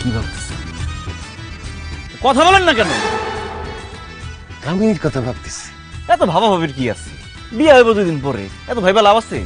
কি ভাবতেছেন? কথা বলেন না কেন? কামিনীর কথা ভাবতেছি। এত ভাবা ভাবির কি আছে? বিয়ে হইব দুদিন পরে। এত ভাইবা লাভ আছে?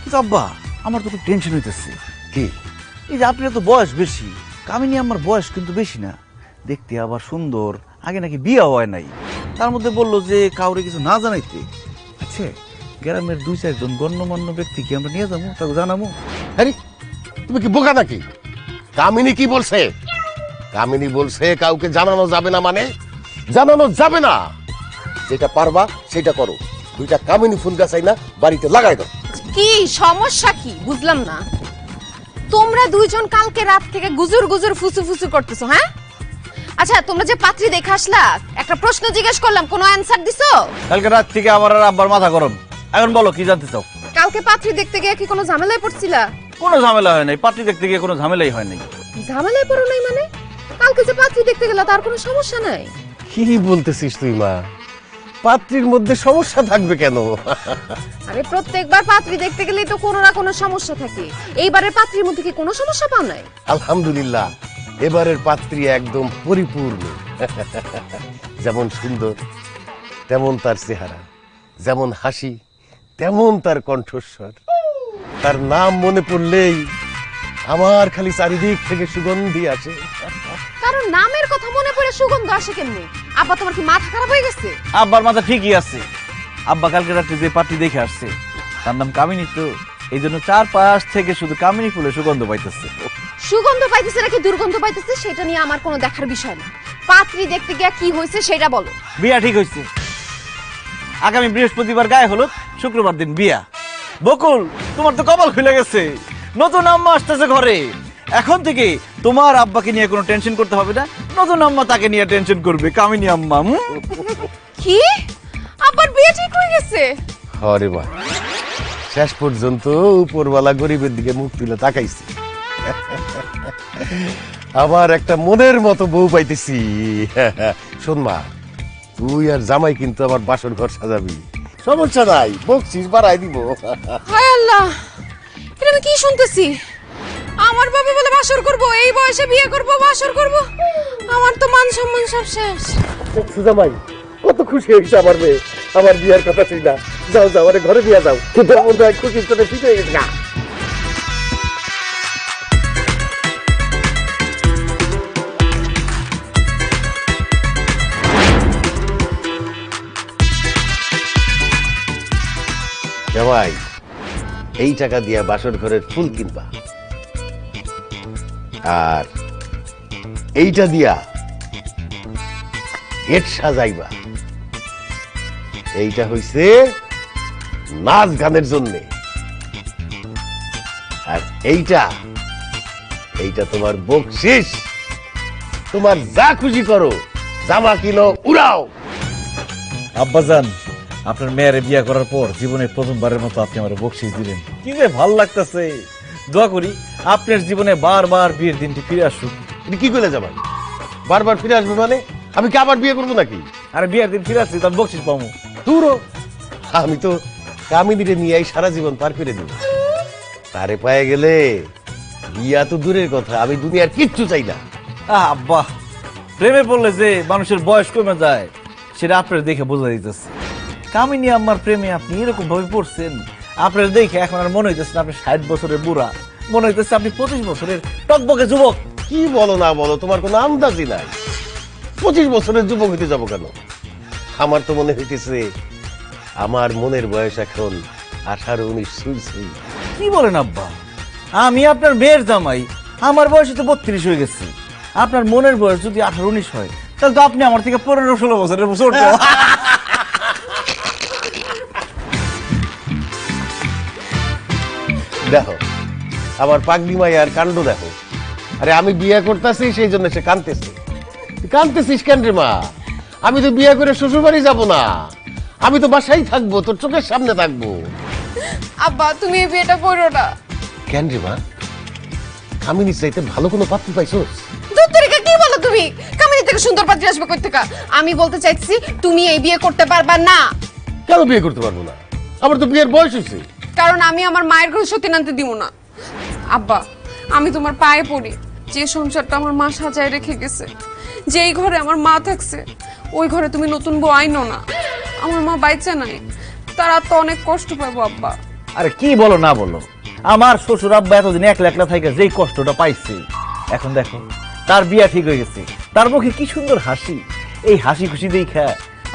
কিন্তু আব্বা আমার তো খুব টেনশন হইতেছে। কি? এই যে আপনি এত বয়স বেশি কামিনী আমার বয়স কিন্তু বেশি না। দেখতে আবার সুন্দর আগে নাকি বিয়ে হয় নাই। তার মধ্যে বলল যে কাউরে কিছু না জানাইতে। আচ্ছা গ্রামের দুই চারজন গণ্যমান্য ব্যক্তিকে আমরা নিয়ে যাব তাকে জানাব। আরে তুমি কি বোকা নাকি কামিনী কি বলছে? কামিনী বলছে কাউকে জানানো যাবে না মানে? জানানো যাবে না। যেটা পারবা সেটা করো। দুইটা কামিনী ফুল গাছাই না বাড়িতে লাগাই দাও। কি সমস্যা কি? বুঝলাম না। তোমরা দুইজন কালকে রাত থেকে গুজুর গুজুর ফুসু ফুসু করতেছো হ্যাঁ? আচ্ছা তোমরা যে পাত্রী দেখে আসলা একটা প্রশ্ন জিজ্ঞেস করলাম কোনো অ্যানসার দিছো? কালকে রাত থেকে আমার আর আব্বার মাথা গরম। এখন বলো কি জানতে চাও? কালকে পাত্রী দেখতে গিয়ে কি কোনো ঝামেলায় পড়ছিলা? কোনো ঝামেলা হয় নাই পাত্রী দেখতে গিয়ে কোনো ঝামেলাই হয় নাই। ঝামেলায় পড়ো নাই মানে? কালকে যে পাত্রী দেখতে গেলা তার কোনো সমস্যা নাই? কি বলতেছিস তুই মা? পাত্রীর মধ্যে সমস্যা থাকবে কেন? আরে প্রত্যেকবার পাত্রী দেখতে গেলেই তো কোনো না কোনো সমস্যা থাকে। এইবারের পাত্রীর মধ্যে কি কোনো সমস্যা পাও নাই? আলহামদুলিল্লাহ এবারের পাত্রী একদম পরিপূর্ণ। যেমন সুন্দর তেমন তার চেহারা যেমন হাসি তেমন তার কণ্ঠস্বর। তার নাম মনে পড়লেই আমার খালি চারিদিক থেকে সুগন্ধি আসে। কারণ নামের কথা মনে পড়ে সুগন্ধ আসে কেমনে? আব্বা তোমার কি মাথা খারাপ হয়ে গেছে? আব্বার মাথা ঠিকই আছে। আব্বা কালকে রাত্রে যে পার্টি দেখে আসছে তার নাম কামিনী তো। এই জন্য চার পাশ থেকে শুধু কামিনী ফুলে সুগন্ধ পাইতেছে। সুগন্ধ পাইতেছে নাকি দুর্গন্ধ পাইতেছে সেটা নিয়ে আমার কোনো দেখার বিষয় না। পাত্রী দেখতে গিয়া কি হয়েছে সেটা বলো। বিয়া ঠিক হয়েছে আগামী বৃহস্পতিবার গায়ে হলুদ শুক্রবার দিন বিয়া। বকুল তোমার তো কপাল খুলে গেছে। নতুন আম্মা আসতেছে ঘরে। এখন থেকে তোমার আব্বাকে নিয়ে কোনো টেনশন করতে হবে না। নতুন আম্মা তাকে নিয়ে টেনশন করবে কামিনী আম্মা কি? আব্বার বিয়ে ঠিক হয়ে গেছে? হরে মা শেষ পর্যন্ত উপরওয়ালা গরিবের দিকে মুখ তুলে তাকাইছি। আবার একটা মনের মতো বউ পাইতেছি। শোন মা তুই আর জামাই কিন্তু আমার বাসর ঘর সাজাবি। সমস্যা নাই বকছিস বাড়াই দিব। হায় আল্লাহ এটা আমি কি শুনতেছি? আমার বাবা বলে বাসর করব এই বয়সে বিয়ে করব বাসর করব। আমার তো মান সম্মান সব শেষ। দেখছ জামাই কত খুশি হয়েছে আমার মেয়ে। আমার বিয়ের কথা ছিল না। যাও যাও আরে ঘরে বিয়ে যাও। কিন্তু আমার খুশি জন্য ঠিক হয়ে গেছে না। জামাই এই টাকা দিয়া বাসর ঘরের ফুল কিনবা। আর এইটা দিয়া গেট সাজাইবা। এইটা হইছে নাচ গানের জন্য। আর এইটা এইটা তোমার বকশিস। তোমার যা খুশি করো, জামা কিনো, উড়াও। আব্বাজান আপনার মেয়েরে বিয়ে করার পর জীবনে প্রথমবারের মতো আপনি আমার বকশিস দিলেন। কি যে ভালো লাগতেছে। দোয়া করি আপনার জীবনে বারবার বিয়ের দিনটি ফিরে আসুক। এটা কি করে জামাই? বারবার ফিরে আসবে মানে? আমি কি আবার বিয়ে করব নাকি? আর বিয়ের দিন ফিরে আসছি তার বকশিস পাবো। দূরও আমি তো আমি কামিনীরে নিয়ে এই সারা জীবন পার করে দিব। তারে পায়ে গেলে বিয়া তো দূরের কথা আমি দুনিয়ার কিচ্ছু চাই না। আহ, আব্বা প্রেমে পড়লে যে মানুষের বয়স কমে যায় সেটা আপনার দেখে বোঝা দিতেছে কামিনী আমার প্রেমে আপনি এরকম ভাবে পড়ছেন। আপনার দেখে এখন আর মনে হইতেছে না আপনি ষাট বছরের বুড়া। মনে হইতেছে আপনি পঁচিশ বছরের টকবকে যুবক। কি বলো না বলো তোমার কোনো আন্দাজই নাই। পঁচিশ বছরের যুবক হইতে যাব কেন? আমার তো মনে হইতেছে আমার মনের বয়স এখন আঠারো উনিশ সুই সুই কি বলেন আব্বা? আমি আপনার মেয়ের জামাই আমার বয়স তো বত্রিশ হয়ে গেছে। আপনার মনের বয়স যদি আঠারো উনিশ হয় তাহলে তো আপনি আমার থেকে পনেরো ষোলো বছরের ছোট আমার পাগলি মাই আর কাণ্ড দেখো। আরে আমি বিয়ে করতেছি সেই জন্য সে কাঁদতেছে। কাঁদতেছিস কেন রে মা? আমি তো বিয়ে করে শ্বশুর বাড়ি যাব না। আমি তো বাসায় থাকব তোর চোখের সামনে থাকব। আব্বা তুমি এই বিয়েটা করো না। কেন রে মা? কামিনী চাইতে ভালো কোনো পাত্র পাইছোস? দুত্তরিকা কি বলো তুমি? কামিনী থেকে সুন্দর পাত্রী আসবে কই থেকে আমি বলতে চাইছি তুমি এই বিয়ে করতে পারবা না। কেন বিয়ে করতে পারব না? আমার তো বিয়ের বয়স হয়েছে কারণ আমি আমার মায়ের ঘরে সত্যি আনতে দিব না। আব্বা আমি তোমার পায়ে পড়ি। যে সংসারটা আমার মা সাজায় রেখে গেছে যেই ঘরে আমার মা থাকছে ওই ঘরে তুমি নতুন বউ আইনো না। আমার মা বাইচা নাই তারা তো অনেক কষ্ট পাবো আব্বা। আরে কি বলো না বলো আমার শ্বশুর আব্বা এতদিন একলা একলা থাকে যেই কষ্টটা পাইছে এখন দেখো তার বিয়া ঠিক হয়ে গেছে তার মুখে কি সুন্দর হাসি এই হাসি খুশি দেখা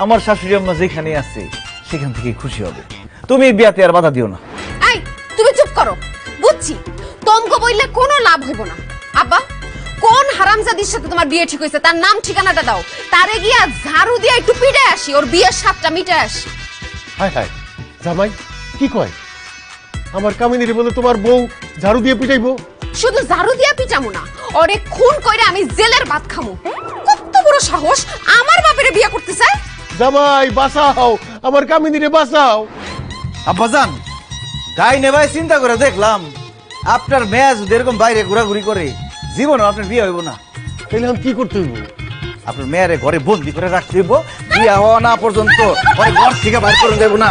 আমার শাশুড়ি আম্মা যেখানে আছে সেখান থেকে খুশি হবে। তুমি এই বিয়াতে আর বাধা দিও না। তুমি চুপ করো বুঝছি। তমকো বললে কোনো লাভ হইব না। আব্বা কোন হারামজাদির সাথে তোমার বিয়ে ঠিক হয়েছে? তার নাম ঠিকানাটা দাও। তারে গিয়া ঝাড়ু দিয়ে একটু পিটে আসি ওর বিয়ের সাতটা মিটে আসি। হায় হায় জামাই কি কয়? আমার কামিনীর বলে তোমার বউ ঝাড়ু দিয়ে পিটাইবো? শুধু ঝাড়ু দিয়া পিটামু না ওরে খুন কইরা আমি জেলের ভাত খামু। কত বড় সাহস আমার বাপেরে বিয়ে করতে চায়? জামাই বাঁচাও আমার কামিনীরে বাঁচাও। আব্বাজান গাই নেবাই চিন্তা করে দেখলাম। আপনার মেয়ে যদি এরকম বাইরে ঘোরাঘুরি করে জীবনও আপনার বিয়ে হইব না। তাহলে আমি কি করতে হইব? আপনার মেয়েরে ঘরে বন্দি করে রাখতে হইব। বিয়ে হওয়া না পর্যন্ত ওরে ঘর থেকে বাইর করে দেব না।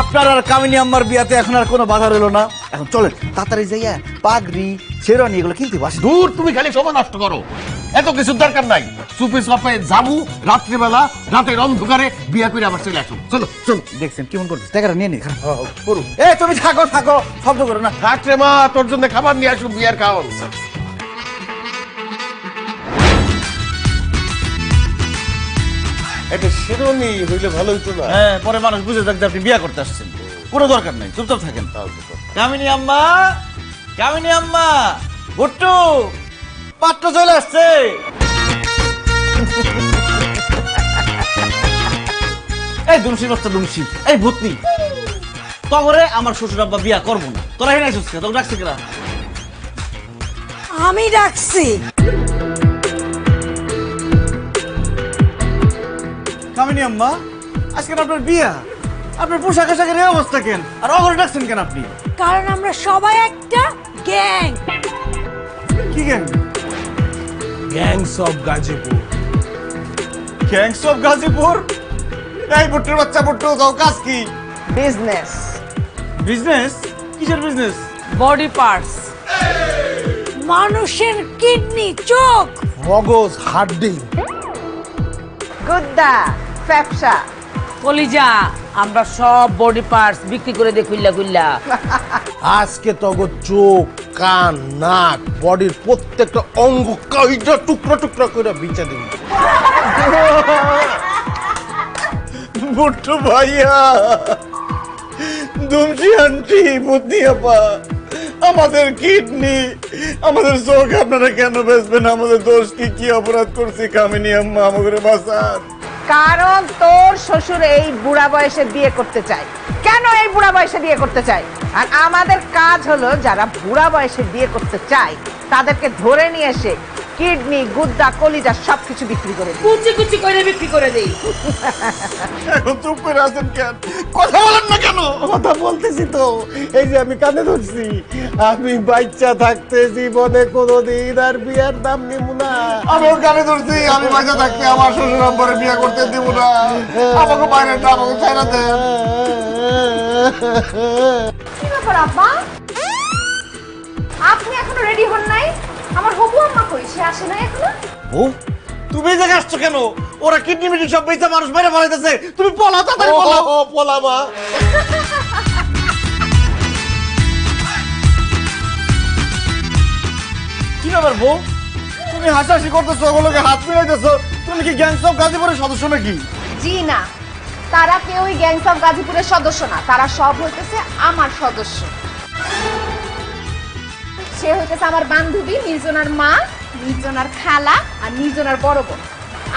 আপনার আর কামিনী আম্মার বিয়াতে এখন আর কোনো বাধা রইল না। এখন চলেন তাড়াতাড়ি যাইয়া পাগড়ি শেরওয়ানি এগুলো কিনতে বাসি দূর তুমি খালি সময় নষ্ট করো। এত কিছু দরকার নাই। চুপে চাপে যাব রাত্রিবেলা রাতের অন্ধকারে বিয়া করে আবার চলে আসো চলো চলো। দেখছেন কেমন করতেছে? টাকাটা নিয়ে নি করু এ তুমি থাকো থাকো শব্দ করো না। থাক রে মা তোর জন্য খাবার নিয়ে আসো বিয়ার খাওয়ান। এটা শিরোনি হইলে ভালো হইতো না। হ্যাঁ পরে মানুষ বুঝে থাকতে আপনি বিয়ে করতে আসছেন। কোনো দরকার নাই চুপচাপ থাকেন। কামিনী আম্মা কামিনী আম্মা ভুট্টু পাত্র চলে আসছে। এই দুমসি বাচ্চা দুমসি এই ভূতনি। তবরে আমার শ্বশুর আব্বা বিয়া করব না। তোরা এখানে আসছিস তোকে ডাকছে কিনা আমি ডাকছি। কামিনী আম্মা আজকে আপনার বিয়া। আপনার পোশাক আশাকের এই অবস্থা কেন? আর অগরে ডাকছেন কেন আপনি? কারণ আমরা সবাই একটা গ্যাং। কি gang? Gangs of Gazipur. Gangs of Gazipur. এই বুট্টুর বাচ্চা বুট্টু তাও কাজ কি? বিজনেস বিজনেস কিসের বিজনেস বডি পার্টস মানুষের কিডনি চোখ। মগজ হাড্ডি। গুদ্দা ফ্যাপসা। কলিজা আমরা সব বডি পার্টস বিক্রি করে দিই খুললা খুললা আজকে তগ চোখ কান নাক বডির প্রত্যেকটা অঙ্গ কয়টা টুকরো টুকরো করে বিচা দিন বুট্টু ভাইয়া, দুমসি আন্টি বুদ্ধি আপা। আমাদের কিডনি, আমাদের চোখ, আপনারা কেন বেচবেন? আমাদের দোষ কি? কি অপরাধ করছি কামিনী আম্মা, আমাদের বাসান কারণ তোর শ্বশুর এই বুড়া বয়সে বিয়ে করতে চায়। কেন এই বুড়া বয়সে বিয়ে করতে চায়? আর আমাদের কাজ হলো, যারা বুড়া বয়সে বিয়ে করতে চায়, তাদেরকে ধরে নিয়ে এসে কিডনি গুদ্দা কলিজা সবকিছু বিক্রি করে দিই। কুচি কুচি করে বিক্রি করে দিই। এখন চুপ করে আছেন কেন? কথা বলেন না কেন? কথা বলতেছি তো। এই যে আমি কানে ধরছি। আমি বাচ্চা থাকতে জীবনে কোনোদিন আর বিয়ার দাম নিব না। আমি ওর গানে ধরছি আমি বাচ্চা থাকতে আমার শ্বশুর আব্বারে বিয়ে করতে দিব না। আমাকে বাইরে না আমাকে ছাড়া দেন। কি ব্যাপার আব্বা? আপনি এখনও রেডি হন নাই? আমার হবু আম্মা কই? সে আসে নাই এখনও? ও তুমি যে আসছো কেন? ওরা কিডনি মিডনি সব বেচা মানুষ বাইরে ফেলাইতেছে। তুমি পলা তাড়াতাড়ি পলা ও পোলামা কি ব্যাপার বউ? তুমি হাসাহাসি করতেছো ওগুলোকে হাত মিলাইতেছো। তুমি কি গ্যাংস অফ গাজীপুরের সদস্য নাকি? জি না। তারা কেউই গ্যাংস অফ গাজীপুরের সদস্য না। তারা সব হইতেছে আমার সদস্য। সে হইতেছে আমার বান্ধবী, নির্জনার মা, নির্জনার খালা আর নির্জনার বড় বোন।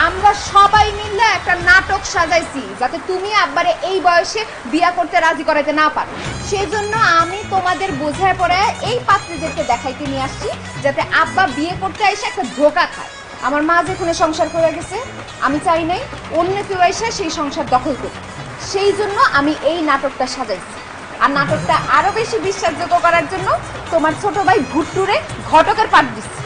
আমরা সবাই মিলে একটা নাটক সাজাইছি যাতে তুমি আব্বারে এই বয়সে বিয়া করতে রাজি করাইতে না পারো। সেজন্য আমি তোমাদের বোঝায় পড়ে এই পাত্রীদেরকে দেখাইতে নিয়ে আসছি যাতে আব্বা বিয়ে করতে এসে একটা ধোকা খায়। আমার মা যেখানে সংসার করে গেছে, আমি চাই নাই, অন্য কেউ এসে সেই সংসার দখল করতে সেই জন্য আমি এই নাটকটা সাজাইছি। আর নাটকটা আরও বেশি বিশ্বাসযোগ্য করার জন্য তোমার ছোট ভাই ভুট্টুরে ঘটকের পাঠ দিচ্ছি।